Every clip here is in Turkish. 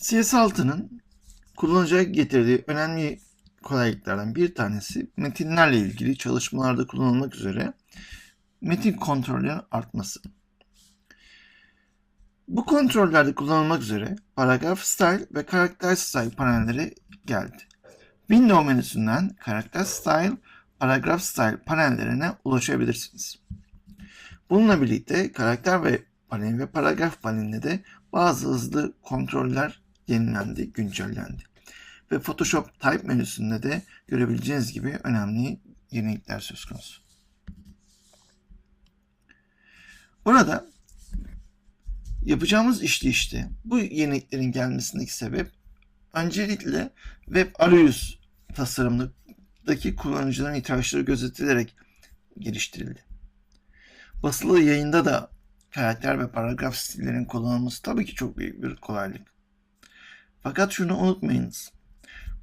CS6'nın kullanıcıya getirdiği önemli kolaylıklardan bir tanesi metinlerle ilgili çalışmalarda kullanılmak üzere metin kontrollerinin artması. Bu kontrollerde kullanılmak üzere paragraf style ve karakter style panelleri geldi. Window menüsünden karakter style, paragraf style panellerine ulaşabilirsiniz. Bununla birlikte karakter ve panel ve paragraf panelinde de bazı hızlı kontroller yenilendi, güncellendi. Ve Photoshop Type menüsünde de görebileceğiniz gibi önemli yenilikler söz konusu. Burada yapacağımız işleyişte bu yeniliklerin gelmesindeki sebep öncelikle web arayüz tasarımındaki kullanıcıların ihtiyaçları gözetilerek geliştirildi. Basılı yayında da karakter ve paragraf stillerinin kullanılması tabii ki çok büyük bir kolaylık. Fakat şunu unutmayınız.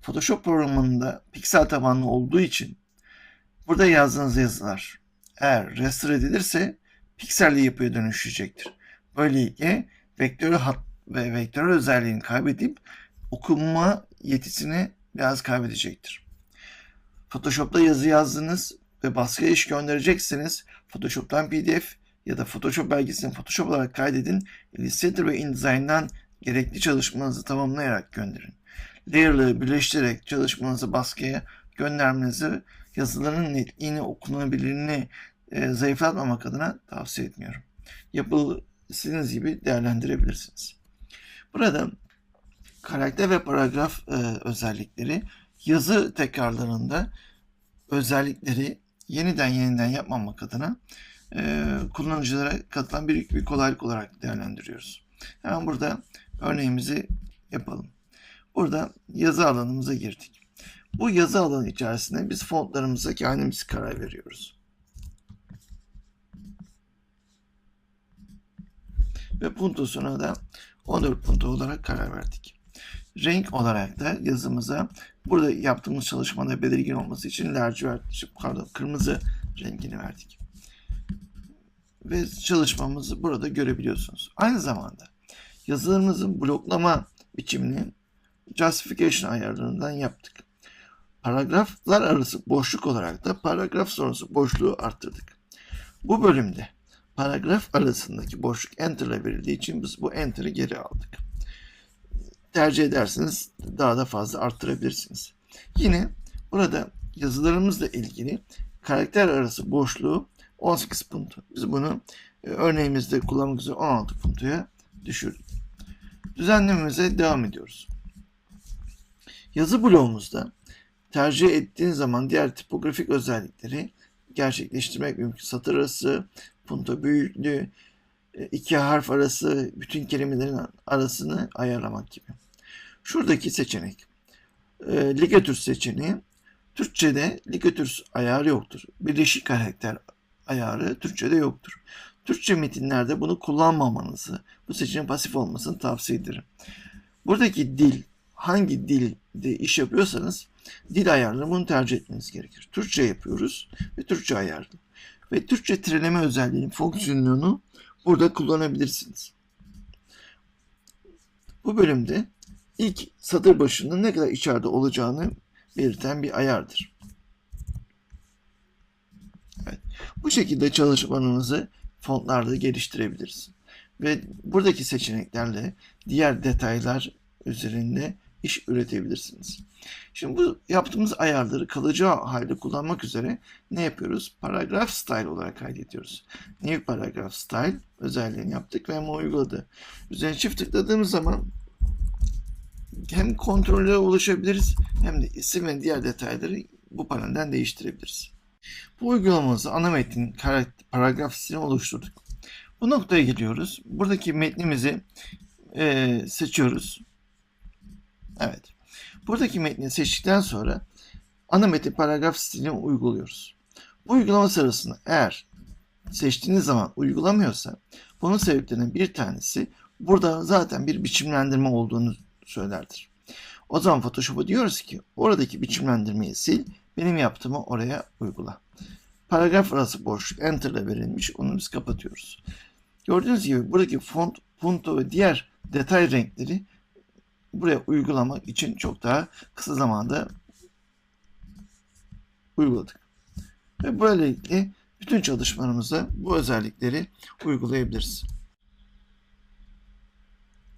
Photoshop programında piksel tabanlı olduğu için burada yazdığınız yazılar eğer restore edilirse pikselli yapıya dönüşecektir. Böylelikle vektörel hat ve vektörel özelliğini kaybedip okuma yetisini biraz kaybedecektir. Photoshop'ta yazı yazdınız ve baskıya iş gönderecekseniz Photoshop'tan PDF ya da Photoshop belgesini Photoshop olarak kaydedin. Illustrator ve InDesign'dan gerekli çalışmanızı tamamlayarak gönderin. Layer'ları birleştirerek çalışmanızı baskıya göndermenizi yazıların netliğini, okunabilirliğini e, zayıflatmamak adına tavsiye etmiyorum. Yapılı gibi değerlendirebilirsiniz. Burada karakter ve paragraf e, özellikleri yazı tekrarlarında özellikleri yeniden yeniden yapmamak adına e, kullanıcılara katılan bir, bir kolaylık olarak değerlendiriyoruz. Hemen burada örneğimizi yapalım. Burada yazı alanımıza girdik. Bu yazı alanı içerisinde biz fontlarımıza kendimiz karar veriyoruz. Ve puntosuna da 14 punto olarak karar verdik. Renk olarak da yazımıza burada yaptığımız çalışmada belirgin olması için lacivert, pardon kırmızı rengini verdik. Ve çalışmamızı burada görebiliyorsunuz. Aynı zamanda yazılarımızın bloklama biçimini justification ayarlarından yaptık. Paragraflar arası boşluk olarak da paragraf sonrası boşluğu arttırdık. Bu bölümde paragraf arasındaki boşluk enter ile verildiği için biz bu enter'ı geri aldık. Tercih ederseniz daha da fazla arttırabilirsiniz. Yine burada yazılarımızla ilgili karakter arası boşluğu 18 punto. Biz bunu e, örneğimizde kullanmak üzere 16 puntoya düşürdük. Düzenlememize devam ediyoruz. Yazı bloğumuzda tercih ettiğiniz zaman diğer tipografik özellikleri gerçekleştirmek mümkün. Satır arası, punto büyüklüğü, e, iki harf arası, bütün kelimelerin arasını ayarlamak gibi. Şuradaki seçenek, e, ligatür seçeneği, Türkçe'de ligatür ayarı yoktur. Birleşik karakter ayarı Türkçe'de yoktur. Türkçe metinlerde bunu kullanmamanızı, bu seçeneğin pasif olmasını tavsiye ederim. Buradaki dil, hangi dilde iş yapıyorsanız dil ayarını bunu tercih etmeniz gerekir. Türkçe yapıyoruz ve Türkçe ayarlı. Ve Türkçe tireleme özelliğinin fonksiyonunu burada kullanabilirsiniz. Bu bölümde ilk satır başında ne kadar içeride olacağını belirten bir ayardır. Evet. Bu şekilde çalışmanızı fontlarda geliştirebiliriz. Ve buradaki seçeneklerle diğer detaylar üzerinde iş üretebilirsiniz. Şimdi bu yaptığımız ayarları kalıcı halde kullanmak üzere ne yapıyoruz? Paragraf style olarak kaydediyoruz. New paragraph style özelliğini yaptık ve hemen uyguladı. Üzerine çift tıkladığımız zaman hem kontrollere ulaşabiliriz hem de isim ve diğer detayları bu panelden değiştirebiliriz. Bu uygulamamızı ana metnin paragraf stilini oluşturduk. Bu noktaya geliyoruz. Buradaki metnimizi e, seçiyoruz. Evet. Buradaki metni seçtikten sonra ana metin paragraf stilini uyguluyoruz. Bu uygulama sırasında eğer seçtiğiniz zaman uygulamıyorsa bunun sebeplerinden bir tanesi burada zaten bir biçimlendirme olduğunu söylerdir. O zaman Photoshop'a diyoruz ki oradaki biçimlendirmeyi sil, benim yaptığımı oraya uygula. Paragraf arası boşluk enter ile verilmiş. Onu biz kapatıyoruz. Gördüğünüz gibi buradaki font, punto ve diğer detay renkleri buraya uygulamak için çok daha kısa zamanda uyguladık. Ve böylelikle bütün çalışmalarımızda bu özellikleri uygulayabiliriz.